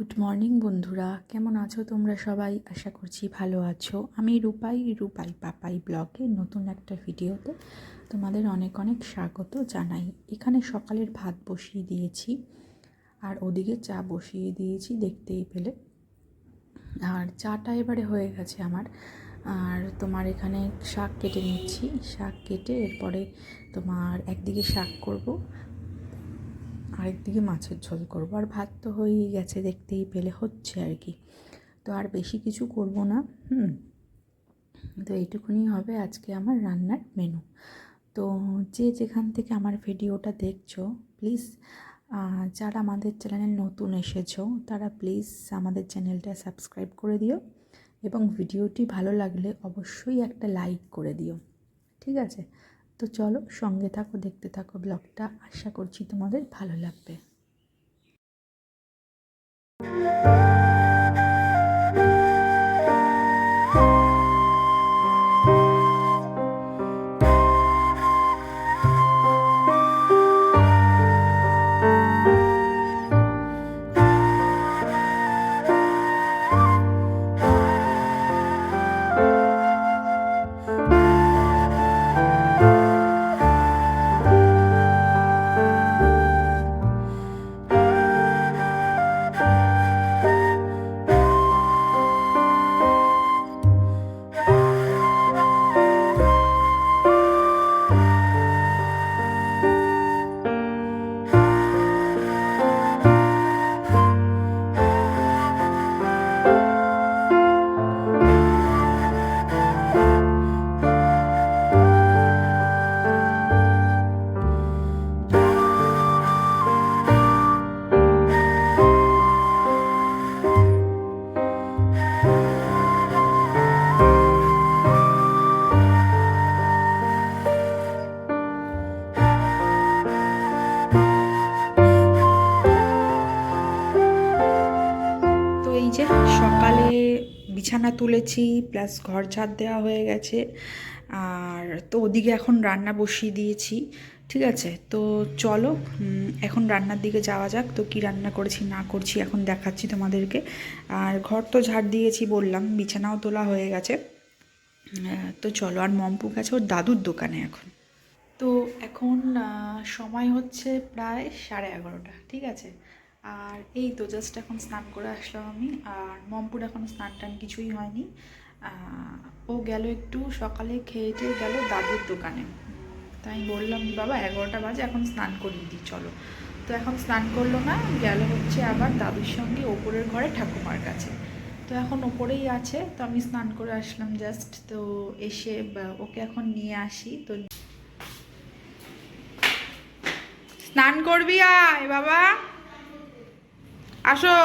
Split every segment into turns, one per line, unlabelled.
Good morning বন্ধুরা। কেমন আছো তোমরা সবাই? আশা করছি ভালো আছো। আমি রূপাই রূপাই পাপাই ব্লগে নতুন একটা ভিডিওতে তোমাদের অনেক অনেক স্বাগত জানাই। এখানে সকালের ভাত বসিয়ে দিয়েছি আর ওদিকে চা বসিয়ে দিয়েছি, দেখতেই পেলে। আর চাটা এবারে হয়ে গেছে আমার। আর তোমার এখানে শাক কেটে নিচ্ছি। শাক কেটে এরপরে তোমার একদিকে শাক করব আরেকদিকে মাছের ঝোল করব। আর ভাত তো হয়েই গেছে, দেখতেই পেলে হচ্ছে আর কি। তো আর বেশি কিছু করব না, হুম। তো এইটুকুনি হবে আজকে আমার রান্নার মেনু তো যে যেখান থেকে আমার ভিডিওটা দেখছ প্লিজ যারা আমাদের চ্যানেলে নতুন এসেছ, তারা প্লিজ আমাদের চ্যানেলটা সাবস্ক্রাইব করে দিও এবং ভিডিওটি ভালো লাগলে অবশ্যই একটা লাইক করে দিও। ঠিক আছে? তো চলো সঙ্গে থাকো দেখতে থাকো ব্লগটা। আশা করছি তোমাদের ভালো লাগবে। বিছানা তুলেছি প্লাস ঘর ঝাড় দেওয়া হয়ে গেছে। আর তো ওদিকে এখন রান্না বসিয়ে দিয়েছি, ঠিক আছে? তো চলো এখন রান্নার দিকে যাওয়া যাক। তো কি রান্না করেছি, না করছি এখন দেখাচ্ছি তোমাদেরকে। আর ঘর তো ঝাড় দিয়েছি বললাম, বিছানাও তোলা হয়ে গেছে। তো চলো, আর মম্পু গেছে ওর দাদুর দোকানে এখন। তো এখন সময় হচ্ছে প্রায় সাড়ে এগারোটা, ঠিক আছে? আর এই তো জাস্ট এখন স্নান করে আসলাম আমি, আর মম্পুর এখন স্নান টান কিছুই হয়নি। ও গেল একটু সকালে খেয়ে টেয়ে গেল দাদুর দোকানে। তাই বললাম, বাবা, এগারোটা বাজে, এখন স্নান করিয়ে দিই, চলো। তো এখন স্নান করল না, গেল হচ্ছে আবার দাদুর সঙ্গে ওপরের ঘরে ঠাকুমার কাছে। তো এখন ওপরেই আছে, তো আমি স্নান করে আসলাম জাস্ট তো এসে ওকে এখন নিয়ে আসি, তো স্নান করবি আয়, বাবা। আসো।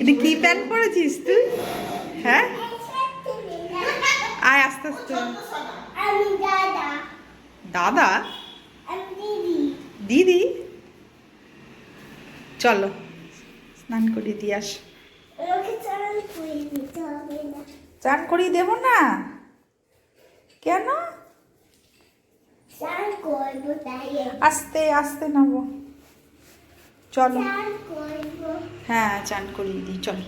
এটা কি প্যান্ট পরেছিস তুই? হ্যাঁ? আয়, আস্তে আস্তে।
দাদা?
দাদা? চলো, স্নান করিয়ে দিয়ে আস। চান করিয়ে দেবো না? কেন? আস্তে আস্তে নেব চলো। হ্যাঁ চান করিয়ে দিই চলো।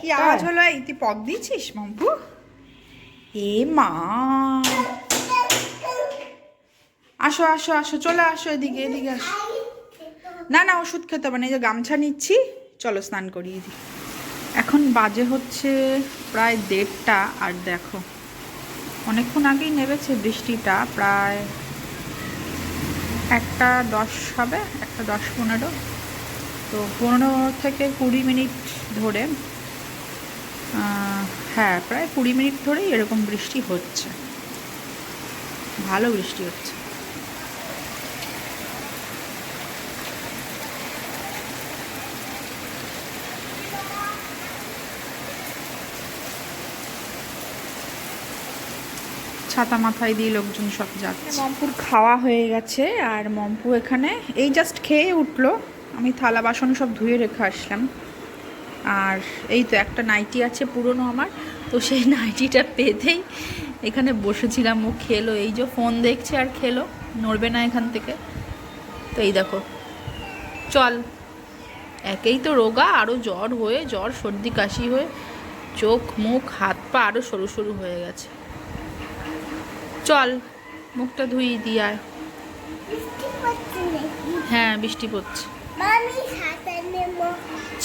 কি আওয়াজ হলো? এই তুই পক দিয়েছিস মাম্পু? এ মা। আসো আসো আসো চলে আসো এদিকে এদিকে আসো। না না ওষুধ খেতে হবে না এই যে গামছা নিচ্ছি। চলো স্নান করিয়ে দিই। এখন বাজে হচ্ছে প্রায় দেড়টা, আর দেখো, অনেকক্ষণ আগেই নেমেছে বৃষ্টিটা, প্রায় একটা দশ হবে, একটা দশ পনেরো, তো পনেরো থেকে কুড়ি মিনিট ধরে হ্যাঁ প্রায় কুড়ি মিনিট ধরেই এরকম বৃষ্টি হচ্ছে, ভালো বৃষ্টি হচ্ছে। ছাতা মাথায় দিয়ে লোকজন সব যাচ্ছে। মম্পুর খাওয়া হয়ে গেছে, আর মম্পু এখানে, এই জাস্ট খেয়ে উঠল। আমি থালা বাসন সব ধুয়ে রেখে আসলাম। আর এই তো একটা নাইটি আছে পুরনো আমার, তো সেই নাইটিটা পেতেই এখানে বসেছিলাম। ও খেলো, এই যে ফোন দেখছে আর খেলো, নড়বে না এখান থেকে। তো এই দেখো, চল। একেই তো রোগা আরও জ্বর হয়ে, জ্বর, সর্দি, কাশি হয়ে, চোখ, মুখ, হাত, পা আরও সরু সরু হয়ে গেছে। চল, মুখটা ধুই দিয়ে আয়। হ্যাঁ বৃষ্টি পড়ছে।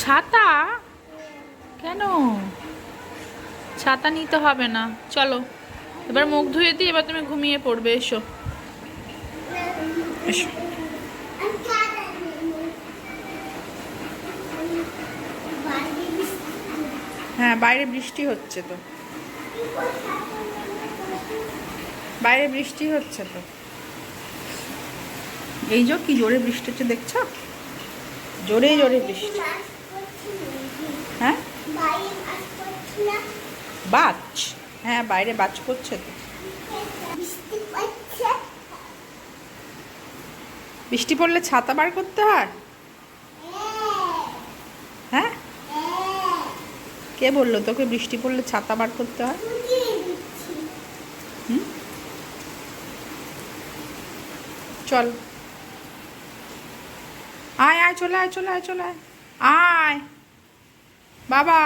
ছাতা? কেন? ছাতা নিতে হবে না। চলো, এবার মুখ ধুয়ে দিই এবার তুমি ঘুমিয়ে পড়বে, এসো। এসো। হ্যাঁ বাইরে বৃষ্টি হচ্ছে তো? বাইরে বৃষ্টি হচ্ছে তো। এই যে কি জোরে বৃষ্টি হচ্ছে দেখছ? জোরে জোরে বৃষ্টি। হ্যাঁ? বাজ। হ্যাঁ বাইরে বাজ করছে তো।
বৃষ্টি
পড়লে ছাতা বার করতে হয়? হ্যাঁ? কে বলল তোকে বৃষ্টি পড়লে ছাতা বার করতে হয়? চল। আয় আয় চলে আয় চলে আয় চলে আয়। আয়। বাবা।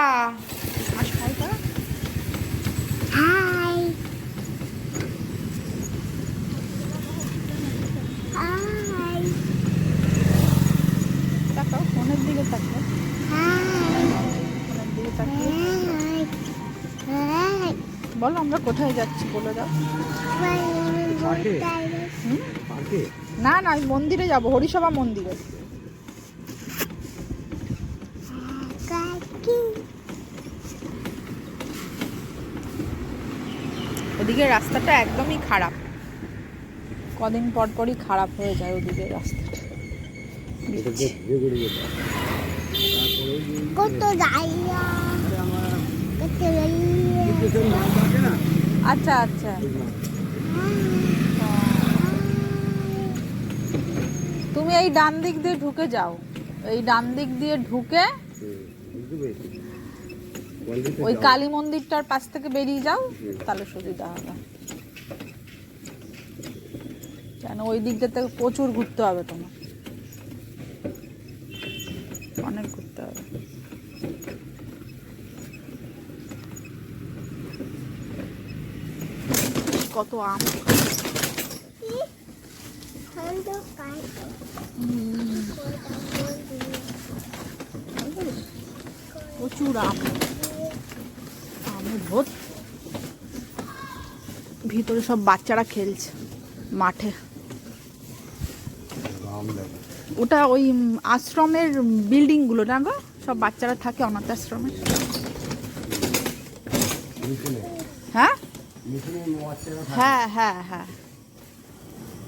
তাকাও ফোনের দিকে তাকাও ফোনের দিকে তাকিয়ে। বলো আমরা কোথায় যাচ্ছি বলে দাও। না না ওই মন্দিরে যাব হরিসভা মন্দিরে। ওদিকে রাস্তাটা একদমই খারাপ। কদিন পর পরই খারাপ হয়ে যায় ওদিকে রাস্তাটা
আচ্ছা ঘুরে ঘুরে যেতে হবে। তারপরে ওই যে-
কত দাইয়া
আরে আমার
কত দাইয়া
ডিপ্রেশন মাছ আছে না
আচ্ছা আচ্ছা
ওই মাছ।
তুমি এই ডান দিক দিয়ে ঢুকে যাও। এই ডান দিক দিয়ে ঢুকে ওই কালী মন্দিরটার পাশ থেকে বেরিয়ে যাও, তাহলে সুবিধা হবে। কেন ওই দিকটাতে প্রচুর ঘুরতে হবে তোমার। অনেক ঘুরতে হবে। কত আম। প্রচুর আম। আমের ভোট ভিতরে সব বাচ্চারা খেলছে মাঠে। ওটা ওই আশ্রমের বিল্ডিংগুলো না গো? সব বাচ্চারা থাকে অনাথ আশ্রমে। হ্যাঁ। হ্যাঁ হ্যাঁ হ্যাঁ।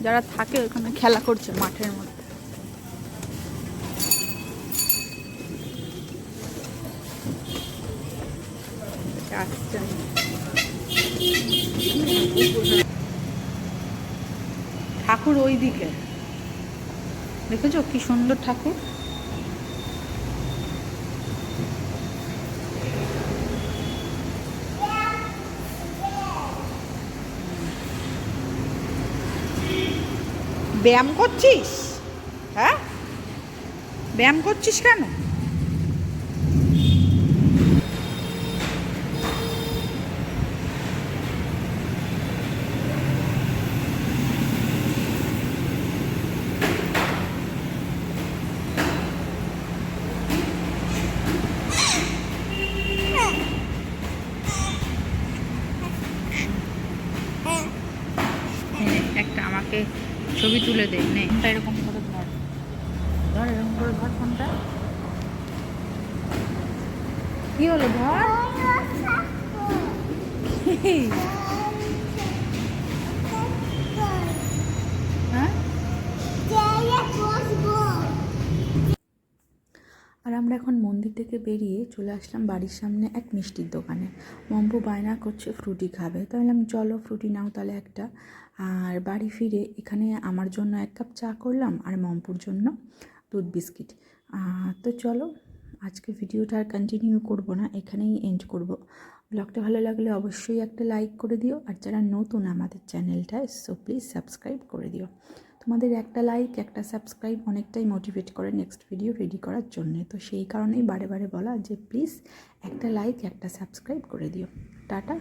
যারা থাকে ওখানে খেলা করছে মাঠের মধ্যে। ঠাকুর ওই দিকে দেখেছ কি সুন্দর ঠাকুর? ব্যায়াম করছিস? হ্যাঁ? ব্যায়াম করছিস কেন? একটা আমাকে ছবি তুলে দেয় নে এরকম করে ধর। ধর এরকম করে ধর ফোনটা। কি হলো ধর? হ্যাঁ? আর আমরা এখন মন্দির থেকে বেরিয়ে চলে আসলাম বাড়ির সামনে এক মিষ্টির দোকানে। মম্পু বায়না করছে ফ্রুটি খাবে। তো বললাম চলো ফ্রুটি নাও তাহলে একটা। আর বাড়ি ফিরে এখানে আমার জন্য এক কাপ চা করলাম আর মম্পুর জন্য দুধ বিস্কিট। তো চলো, আজকে ভিডিওটা আর কন্টিনিউ করব না, এখানেই এন্ড করব। ব্লগটা ভালো লাগলে অবশ্যই একটা লাইক করে দিও, আর যারা নতুন আমাদের চ্যানেলটায় সো প্লিজ সাবস্ক্রাইব করে দিও। তোমাদের একটা লাইক একটা সাবস্ক্রাইব অনেকটাই মোটিভেট করে নেক্সট ভিডিও রেডি করার জন্যে। তো সেই কারণেই বারে বারে বলা যে প্লিজ একটা লাইক একটা সাবস্ক্রাইব করে দিও। টাটা।